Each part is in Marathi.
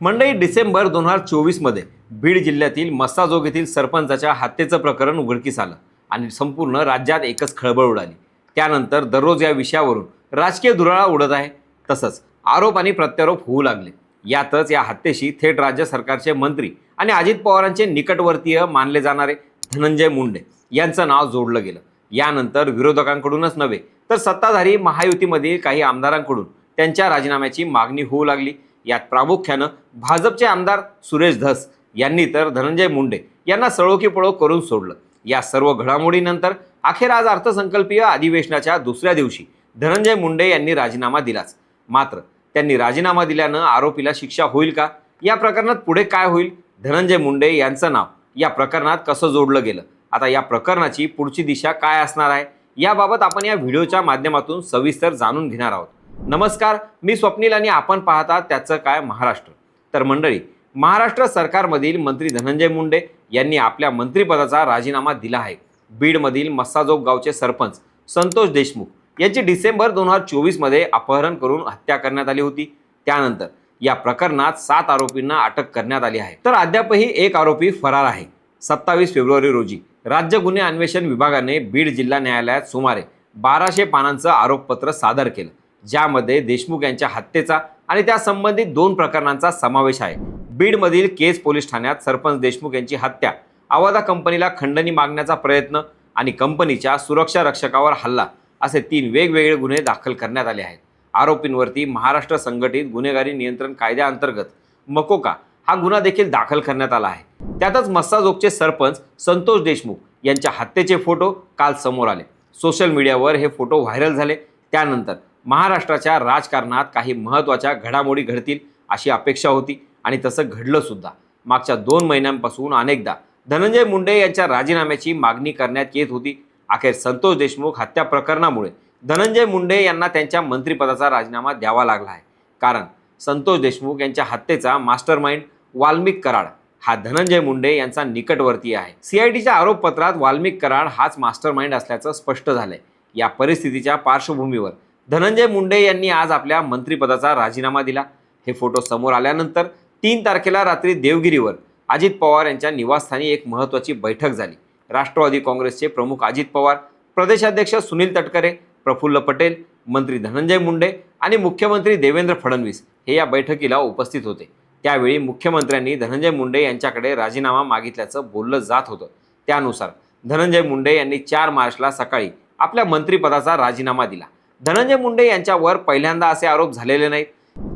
मंडई डिसेंबर दोन हजार चोवीसमध्ये बीड जिल्ह्यातील मस्साजोग येथील सरपंचाच्या हत्येचं प्रकरण उघडकीस आलं आणि संपूर्ण राज्यात एकच खळबळ उडाली. त्यानंतर दररोज या विषयावरून राजकीय धुराळा उडत आहे तसंच आरोप आणि प्रत्यारोप होऊ लागले. यातच या हत्येशी थेट राज्य सरकारचे मंत्री आणि अजित पवारांचे निकटवर्तीय मानले जाणारे धनंजय मुंडे यांचं नाव जोडलं गेलं. यानंतर विरोधकांकडूनच नव्हे तर सत्ताधारी महायुतीमधील काही आमदारांकडून त्यांच्या राजीनाम्याची मागणी होऊ लागली. यात प्रामुख्यानं भाजपचे आमदार सुरेश धस यांनी तर धनंजय मुंडे यांना सळोकीपळो करून सोडलं. या सर्व घडामोडीनंतर अखेर आज अर्थसंकल्पीय अधिवेशनाच्या दुसऱ्या दिवशी धनंजय मुंडे यांनी राजीनामा दिलाच. मात्र त्यांनी राजीनामा दिल्यानं आरोपीला शिक्षा होईल का? या प्रकरणात पुढे काय होईल? धनंजय मुंडे यांचं नाव या प्रकरणात कसं जोडलं गेलं? आता या प्रकरणाची पुढची दिशा काय असणार आहे? याबाबत आपण या व्हिडिओच्या माध्यमातून सविस्तर जाणून घेणार आहोत. नमस्कार मी स्वप्नील आणि आपण पाहता त्याचं काय महाराष्ट्र. तर मंडळी महाराष्ट्र सरकारमधील मंत्री धनंजय मुंडे यांनी आपल्या मंत्रिपदाचा राजीनामा दिला आहे. बीडमधील मस्साजोग गावचे सरपंच संतोष देशमुख यांची डिसेंबर दोन हजार चोवीसमध्ये अपहरण करून हत्या करण्यात आली होती. त्यानंतर या प्रकरणात सात आरोपींना अटक करण्यात आली आहे. तर अद्यापही एक आरोपी फरार आहे. सत्तावीस फेब्रुवारी रोजी राज्य गुन्हे अन्वेषण विभागाने बीड जिल्हा न्यायालयात सुमारे बाराशे पानांचं आरोपपत्र सादर केलं. ज्यामध्ये देशमुख यांच्या हत्येचा आणि त्या संबंधित दोन प्रकरणांचा समावेश आहे. बीडमधील केज पोलीस ठाण्यात सरपंच देशमुख यांची हत्या आवादा कंपनीला खंडणी मागण्याचा प्रयत्न आणि कंपनीच्या सुरक्षा रक्षकावर हल्ला असे तीन वेगवेगळे गुन्हे दाखल करण्यात आले आहेत. आरोपींवरती महाराष्ट्र संघटित गुन्हेगारी नियंत्रण कायद्याअंतर्गत मकोका हा गुन्हा देखील दाखल करण्यात आला आहे. त्यातच मस्साजोगचे सरपंच संतोष देशमुख यांच्या हत्येचे फोटो काल समोर आले. सोशल मीडियावर हे फोटो व्हायरल झाले. त्यानंतर महाराष्ट्राच्या राजकारणात काही महत्त्वाच्या घडामोडी घडतील अशी अपेक्षा होती आणि तसं घडलंसुद्धा मागच्या दोन महिन्यांपासून अनेकदा धनंजय मुंडे यांच्या राजीनाम्याची मागणी करण्यात येत होती. अखेर संतोष देशमुख हत्या प्रकरणामुळे धनंजय मुंडे यांना त्यांच्या मंत्रिपदाचा राजीनामा द्यावा लागला आहे. कारण संतोष देशमुख यांच्या हत्येचा मास्टर माइंड वाल्मिक कराड हा धनंजय मुंडे यांचा निकटवर्ती आहे. सीआयडीच्या आरोपपत्रात वाल्मिक कराड हाच मास्टर माइंड असल्याचं स्पष्ट झालंय. या परिस्थितीच्या पार्श्वभूमीवर धनंजय मुंडे यांनी आज आपल्या मंत्रिपदाचा राजीनामा दिला. हे फोटो समोर आल्यानंतर तीन तारखेला रात्री देवगिरीवर अजित पवार यांच्या निवासस्थानी एक महत्त्वाची बैठक झाली. राष्ट्रवादी काँग्रेसचे प्रमुख अजित पवार प्रदेशाध्यक्ष सुनील तटकरे प्रफुल्ल पटेल मंत्री धनंजय मुंडे आणि मुख्यमंत्री देवेंद्र फडणवीस हे या बैठकीला उपस्थित होते. त्यावेळी मुख्यमंत्र्यांनी धनंजय मुंडे यांच्याकडे राजीनामा मागितल्याचं बोललं जात होतं. त्यानुसार धनंजय मुंडे यांनी चार मार्चला सकाळी आपल्या मंत्रिपदाचा राजीनामा दिला. धनंजय मुंडे यांच्यावर पहिल्यांदा असे आरोप झालेले नाहीत.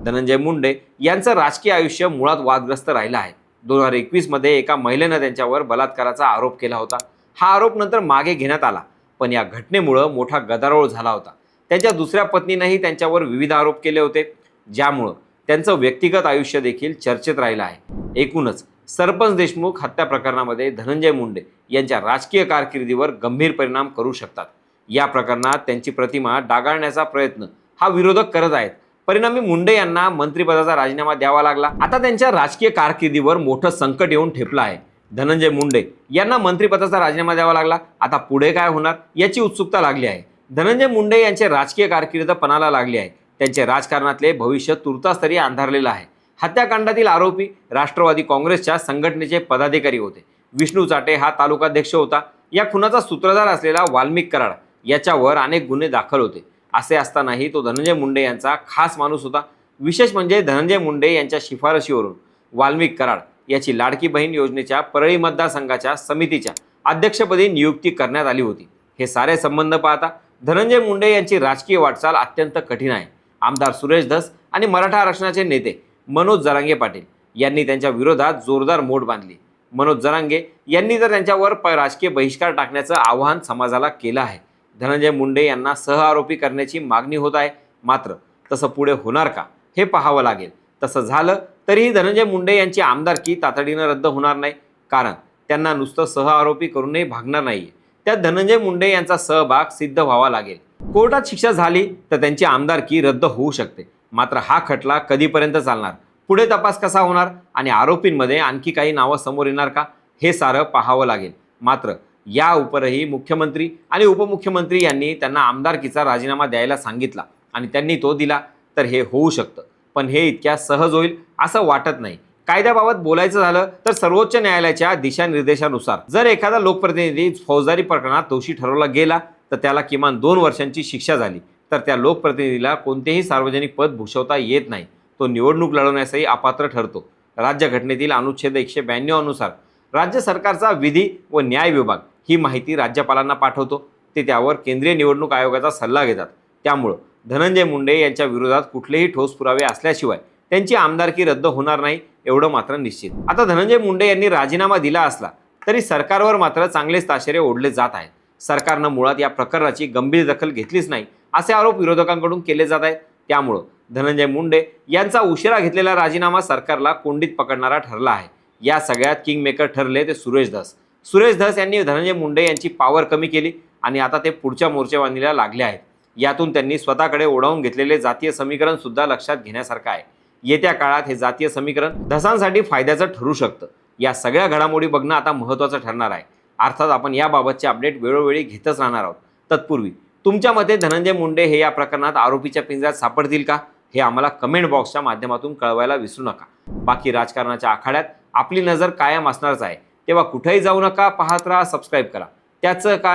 धनंजय मुंडे यांचं राजकीय आयुष्य मुळात वादग्रस्त राहिलं आहे. दोन हजार एकवीसमध्ये एका महिलेनं त्यांच्यावर बलात्काराचा आरोप केला होता. हा आरोप नंतर मागे घेण्यात आला पण या घटनेमुळं मोठा गदारोळ झाला होता. त्यांच्या दुसऱ्या पत्नीनंही त्यांच्यावर विविध आरोप केले होते ज्यामुळं त्यांचं व्यक्तिगत आयुष्य देखील चर्चेत राहिलं आहे. एकूणच सरपंच देशमुख हत्या प्रकरणामध्ये धनंजय मुंडे यांच्या राजकीय कारकिर्दीवर गंभीर परिणाम करू शकतात. या प्रकरणात त्यांची प्रतिमा डागाळण्याचा प्रयत्न हा विरोधक करत आहेत. परिणामी मुंडे यांना मंत्रिपदाचा राजीनामा द्यावा लागला. आता त्यांच्या राजकीय कारकिर्दीवर मोठं संकट येऊन ठेपलं आहे. धनंजय मुंडे यांना मंत्रिपदाचा राजीनामा द्यावा लागला. आता पुढे काय होणार याची उत्सुकता लागली आहे. धनंजय मुंडे यांचे राजकीय कारकीर्द पणाला लागली आहे. त्यांचे राजकारणातले भविष्य तुर्तास तरी अंधारलेलं आहे. हत्याकांडातील आरोपी राष्ट्रवादी काँग्रेसच्या संघटनेचे पदाधिकारी होते. विष्णू चाटे हा तालुकाध्यक्ष होता. या खुनाचा सूत्रधार असलेला वाल्मिक कराड याच्यावर अनेक गुन्हे दाखल होते. असे असतानाही तो धनंजय मुंडे यांचा खास माणूस होता. विशेष म्हणजे धनंजय मुंडे यांच्या शिफारशीवरून वाल्मिक कराड याची लाडकी बहीण योजनेच्या परळी मतदारसंघाच्या समितीच्या अध्यक्षपदी नियुक्ती करण्यात आली होती. हे सारे संबंध पाहता धनंजय मुंडे यांची राजकीय वाटचाल अत्यंत कठीण आहे. आमदार सुरेश धस आणि मराठा आरक्षणाचे नेते मनोज जरांगे पाटील यांनी त्यांच्या विरोधात जोरदार मोड बांधली. मनोज जरांगे यांनी तर त्यांच्यावर प राजकीय बहिष्कार टाकण्याचं आवाहन समाजाला केलं आहे. धनंजय मुंडे यांना सहआरोपी करण्याची मागणी होत आहे. मात्र तसं पुढे होणार का हे पाहावं लागेल. तसं झालं तरीही धनंजय मुंडे यांची आमदारकी तातडीनं रद्द होणार नाही. कारण त्यांना नुसतं सहआरोपी करूनही भागणार नाहीये. त्यात धनंजय मुंडे यांचा सहभाग सिद्ध व्हावा लागेल. कोर्टात शिक्षा झाली तर त्यांची आमदारकी रद्द होऊ शकते. मात्र हा खटला कधीपर्यंत चालणार? पुढे तपास कसा होणार? आणि आरोपींमध्ये आणखी काही नावं समोर येणार का? हे सारं पाहावं लागेल. मात्र या उपरही मुख्यमंत्री आणि उपमुख्यमंत्री यांनी त्यांना आमदारकीचा राजीनामा द्यायला सांगितला आणि त्यांनी तो दिला. तर हे होऊ शकतं. पण हे इतक्या सहज होईल असं वाटत नाही. कायद्याबाबत बोलायचं झालं तर सर्वोच्च न्यायालयाच्या दिशानिर्देशानुसार जर एखादा लोकप्रतिनिधी फौजदारी प्रकरणात दोषी ठरवला गेला तर त्याला किमान दोन वर्षांची शिक्षा झाली. तर त्या लोकप्रतिनिधीला कोणतेही सार्वजनिक पद भूषवता येत नाही. तो निवडणूक लढवण्यासही अपात्र ठरतो. राज्यघटनेतील अनुच्छेद एकशे ब्याण्णव अनुसार राज्य सरकारचा विधी व न्याय विभाग ही माहिती राज्यपालांना पाठवतो. ते त्यावर केंद्रीय निवडणूक आयोगाचा सल्ला घेतात. त्यामुळं धनंजय मुंडे यांच्या विरोधात कुठलेही ठोस पुरावे असल्याशिवाय त्यांची आमदारकी रद्द होणार नाही एवढं मात्र निश्चित. आता धनंजय मुंडे यांनी राजीनामा दिला असला तरी सरकारवर मात्र चांगलेच ताशेरे ओढले जात आहेत. सरकारनं मुळात या प्रकरणाची गंभीर दखल घेतलीच नाही असे आरोप विरोधकांकडून केले जात आहेत. त्यामुळं धनंजय मुंडे यांचा उशिरा घेतलेला राजीनामा सरकारला कोंडीत पकडणारा ठरला आहे. या सगळ्यात किंगमेकर ठरले ते सुरेश दास. सुरेश धस यांनी धनंजय मुंडे यांची पावर कमी केली आणि आता ते पुढच्या मोर्चेबांधणीला लागले आहेत. यातून त्यांनी स्वतःकडे ओढावून घेतलेले जातीय समीकरण सुद्धा लक्षात घेण्यासारखं आहे. येत्या काळात हे जातीय समीकरण धसांसाठी फायद्याचं ठरू शकतं. या सगळ्या घडामोडी बघणं आता महत्त्वाचं ठरणार आहे. अर्थात आपण याबाबतचे अपडेट वेळोवेळी घेतच राहणार आहोत. तत्पूर्वी तुमच्या मते धनंजय मुंडे हे या प्रकरणात आरोपीच्या पिंजऱ्यात सापडतील का? हे आम्हाला कमेंट बॉक्सच्या माध्यमातून कळवायला विसरू नका. बाकी राजकारणाच्या आखाड्यात आपली नजर कायम असणारच आहे. तेव्हा कुठेही जाऊ नका पाहत राहा सबस्क्राईब करा. त्याचं काय